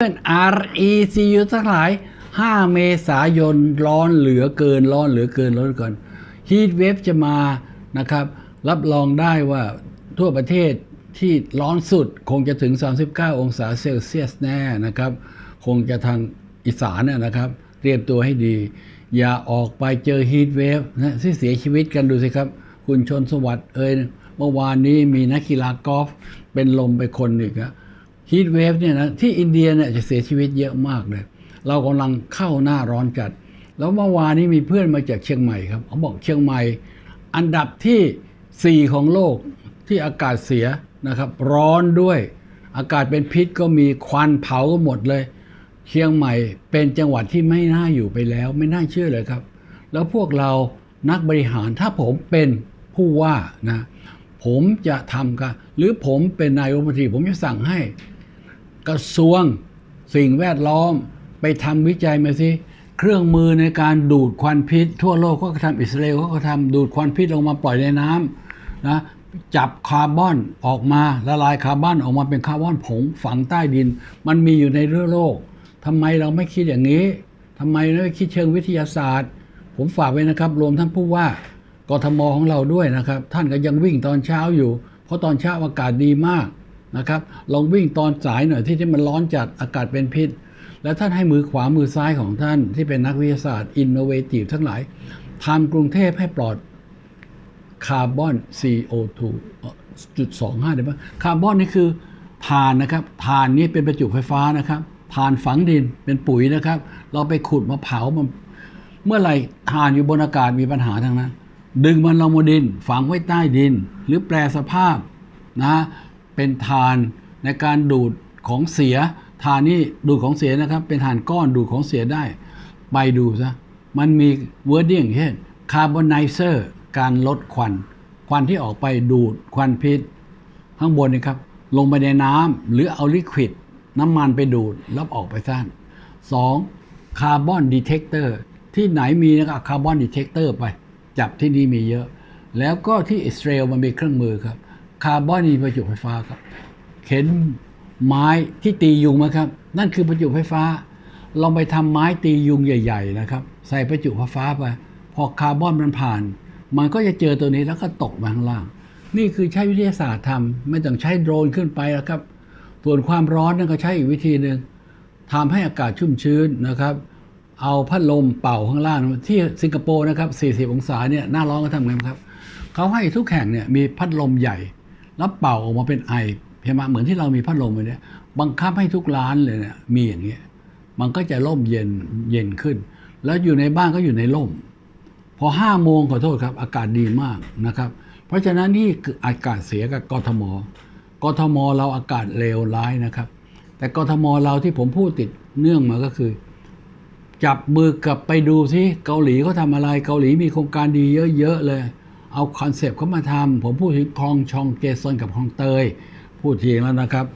เพื่อน RECU ทั้งหลาย 5 เมษายนร้อนเหลือเกินร้อนเหลือเกินร้อนเหลือเกินฮีทเวฟจะมานะครับ รับรองได้ว่าทั่วประเทศที่ร้อนสุดคงจะถึง 39 องศาเซลเซียสแน่นะครับ คงจะทางอีสานนะครับ เตรียมตัวให้ดี อย่าออกไปเจอฮีทเวฟนะที่เสียชีวิตกันดูสิครับ คุณชนสวัสดิ์เอ่ยเมื่อวานนี้มีนักกีฬากอล์ฟเป็นลมไปคนอีกอะ ฮีทเวฟเนี่ยนะที่อินเดียเนี่ยจะเสียชีวิตเยอะมากเลย เรากำลังเข้าหน้าร้อนจัด แล้วเมื่อวานนี้มีเพื่อนมาจากเชียงใหม่ครับเขาบอกเชียงใหม่ อันดับที่ 4 ของโลกที่อากาศเสียนะครับ ร้อนด้วย อากาศเป็นพิษก็มีควันเผาก็หมดเลย เชียงใหม่เป็นจังหวัดที่ไม่น่าอยู่ไปแล้ว ไม่น่าเชื่อเลยครับ แล้วพวกเรานักบริหารถ้าผมเป็นผู้ว่านะผมจะทำกันหรือผมเป็นนายกรัฐมนตรีผมจะสั่งให้ กระทรวงสิ่งแวดล้อมไปทำวิจัยมาสิเครื่องมือในการดูดควันพิษ ทั่วโลกเขาก็ทำอิสราเอลเขาก็ทำดูดควันพิษลงมาปล่อยในน้ำนะจับคาร์บอนออกมาละลายคาร์บอนออกมาเป็นคาร์บอนผงฝังใต้ดิน มันมีอยู่ในเรื่องโลกทำไมเราไม่คิดอย่างนี้ทำไมเราไม่คิดเชิงวิทยาศาสตร์ ผมฝากไว้นะครับ รวมท่านผู้ว่ากทมของเราด้วยนะครับ ท่านก็ยังวิ่งตอนเช้าอยู่ เพราะตอนเช้าอากาศดีมาก นะครับลองวิ่งตอนสายหน่อยที่ที่มันร้อนจัดอากาศเป็นพิษ แล้วท่านให้มือขวามือซ้ายของท่านที่เป็นนักวิทยาศาสตร์อินโนเวทีฟทั้งหลายทำกรุงเทพให้ปลอดคาร์บอน CO2 จุดสองห้าได้ปะคาร์บอนนี่คือถ่านนะครับถ่านนี้เป็นประจุไฟฟ้านะครับถ่านฝังดินเป็นปุ๋ยนะครับ เราไปขุดมาเผามันเมื่อไหร่ถ่านอยู่บนอากาศมีปัญหาทั้งนั้น ดึงมันลงมาดินฝังไว้ใต้ดิน หรือแปลสภาพนะ เป็นถ่านในการดูดของเสียถ่านนี่ดูดของเสียนะครับ เป็นถ่านก้อนดูดของเสียได้ ไปดูซะมันมีเวอร์ดิ้งเช่นคาร์บอนไนเซอร์การลดควัน ควันที่ออกไปดูดควันพิษ ข้างบนนี่ครับ ลงไปในน้ำหรือเอาลิควิดน้ำมันไปดูดแล้วออกไปสั้นสองคาร์บอนดีเทคเตอร์ที่ไหนมีนะครับคาร์บอนดีเทคเตอร์ไป จับที่นี่มีเยอะ แล้วก็ที่อิสราเอลมันมีเครื่องมือครับ คาร์บอนมีประจุไฟฟ้าครับ เข็นไม้ที่ตียุงไหมครับ นั่นคือประจุไฟฟ้า ลองไปทำไม้ตียุงใหญ่ ๆ นะครับ ใส่ประจุไฟฟ้าไป พอคาร์บอนมันผ่าน มันก็จะเจอตัวนี้แล้วก็ตกมาข้างล่าง นี่คือใช้วิทยาศาสตร์ทำไม่ต้องใช้โดรนขึ้นไปแล้วครับ ส่วนความร้อนนั่นก็ใช้อีกวิธีหนึ่งทำให้อากาศชุ่มชื้นนะครับ เอาพัดลมเป่าข้างล่าง ที่สิงคโปร์นะครับ 40 องศาเนี่ยหน้าร้อนก็ทำไงครับ เขาให้ทุกแห่งเนี่ยมีพัดลมใหญ่ แล้วเป่าออกมาเป็นไอใช่ไหมเหมือนที่เรามีพัดลมไปเนี่ยบังคับให้ทุกร้านเลยเนี่ยมีอย่างเงี้ยมันก็จะร่มเย็นเย็นขึ้น แล้วอยู่ในบ้านก็อยู่ในร่ม พอห้าโมงขอโทษครับ อากาศดีมากนะครับ เพราะฉะนั้นนี่คืออากาศเสียกับกทมกทมเราอากาศเลวร้ายนะครับ แต่กทมเราที่ผมพูดติดเนื่องมาก็คือ จับมือกับไปดูซิเกาหลีเขาทำอะไรเกาหลีมีโครงการดีเยอะๆเลย เอาคอนเซปต์เขามาทำผมพูดถึงคลองชองเกซอนกับคลองเตย พูดทีแล้วนะครับ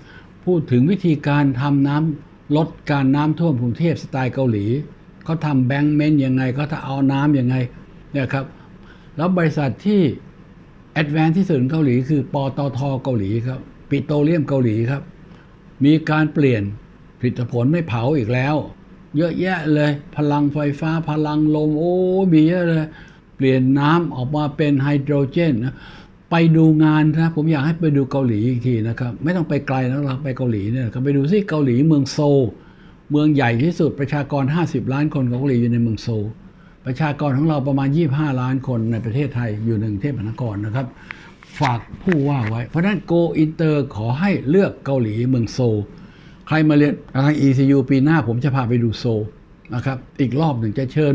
พูดถึงวิธีการทำน้ำลดการน้ำท่วมกรุงเทพสไตล์เกาหลีเขาทำแบงก์เมนต์ยังไงเขาจะเอาน้ำยังไงเนี่ยครับแล้วบริษัทที่แอด a าน c ์ที่สุดเกาหลีคือปตทเกาหลีครับปิโตรเลียมเกาหลีครับ มีการเปลี่ยนผลิตผลไม่เผาอีกแล้ว เยอะแยะเลย พลังไฟฟ้าพลังลมโอ้มีเยอะเลย เปลี่ยนน้ำออกมาเป็นไฮโดรเจนนะไปดูงานนะผมอยากให้ไปดูเกาหลีอีกทีนะครับ ไม่ต้องไปไกลนะเราไปเกาหลีเนี่ยครับไปดูซิเกาหลีเมืองโซลเมืองใหญ่ที่สุดประชากร 50 ล้านคนของเกาหลีอยู่ในเมืองโซลประชากรของเราประมาณ 25 ล้านคนในประเทศไทยอยู่ในกรุงเทพมหานครนะครับ ฝากผู้ว่าไว้ เพราะฉะนั้นโกอินเตอร์ขอให้เลือกเกาหลีเมืองโซลใครมาเรียนทาง ECU ปีหน้าผมจะพาไปดูโซลนะครับ อีกรอบหนึ่งจะเชิญ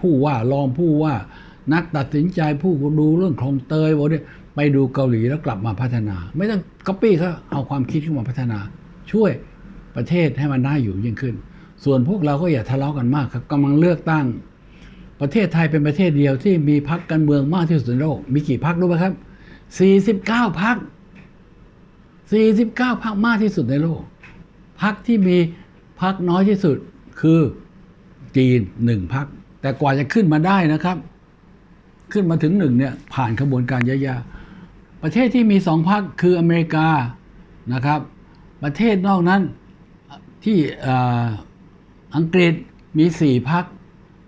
ผู้ว่ารองผู้ว่า นักตัดสินใจผู้ดูเรื่องคลองเตยบอกเนี่ยไปดูเกาหลีแล้วกลับมาพัฒนา ไม่ต้องก๊อปปี้เขาเอาความคิดเข้ามาพัฒนา ช่วยประเทศให้มันน่าอยู่ยิ่งขึ้น ส่วนพวกเราก็อย่าทะเลาะกันมากครับกำลังเลือกตั้ง ประเทศไทยเป็นประเทศเดียวที่มีพรรคการเมืองมากที่สุดในโลกมีกี่พรรครู้ไหมครับ 49พรรค49พรรคมากที่สุดในโลกพรรคที่มีพรรคน้อยที่สุดคือจีนหนึ่งพรรคแต่กว่าจะขึ้นมาได้นะครับ ขึ้นมาถึงหนึ่งเนี่ยผ่านขบวนการเยอะๆประเทศที่มีสองพรรคคืออเมริกานะครับ ประเทศนอกนั้นที่ออังกฤษมี4พัก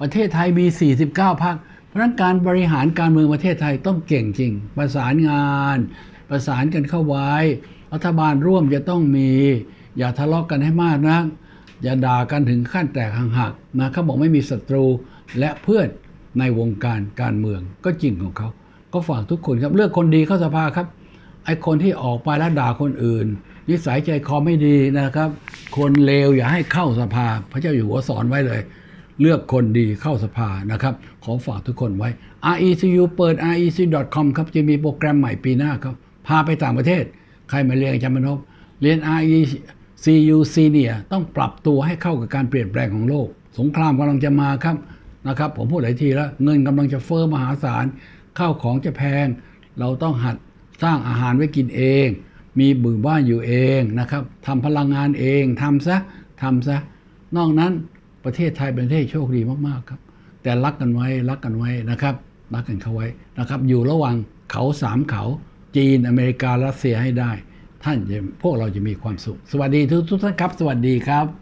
ประเทศไทยมี 49พักเพราะฉะนั้นการบริหารการเมืองประเทศไทยต้องเก่งจริง ประสานงาน ประสานกันเข้าไว้ รัฐบาลร่วมจะต้องมี อย่าทะเลาะกกันให้มากนะอย่าด่ากันถึงขั้นแตกหักหักนะเขาบอกไม่มีศัตรูและเพื่อน ในวงการการเมืองก็จริงของเขา ก็ฝากทุกคนครับ เลือกคนดีเข้าสภาครับ ไอ้คนที่ออกไปแล้วด่าคนอื่น นิสัยใจคอไม่ดีนะครับ คนเลวอย่าให้เข้าสภา พระเจ้าอยู่หัวสอนไว้เลย เลือกคนดีเข้าสภานะครับ ขอฝากทุกคนไว้ RECU เปิด REC.com ครับจะมีโปรแกรมใหม่ปีหน้าครับ พาไปต่างประเทศ ใครมาเรียนอาจารย์มนพเรียน RECU Senior ต้องปรับตัวให้เข้ากับการเปลี่ยนแปลงของโลก สงครามกำลังจะมาครับ นะครับผมพูดหลายทีแล้วเงินกำลังจะเฟ้อมหาศาลข้าวของจะแพง เราต้องหัดสร้างอาหารไว้กินเอง มีบือบ้านอยู่เองนะครับทำพลังงานเองทำซะทำซะนอกนั้นประเทศไทยเป็นประเทศโชคดีมากๆครับ แต่รักกันไว้รักกันไว้นะครับรักกันเข้าไว้นะครับ อยู่ระหว่างเขาสามเขา จีนอเมริการัสเซียให้ได้ ท่านจะพวกเราจะมีความสุข สวัสดีทุกทุกท่านครับ สวัสดีครับ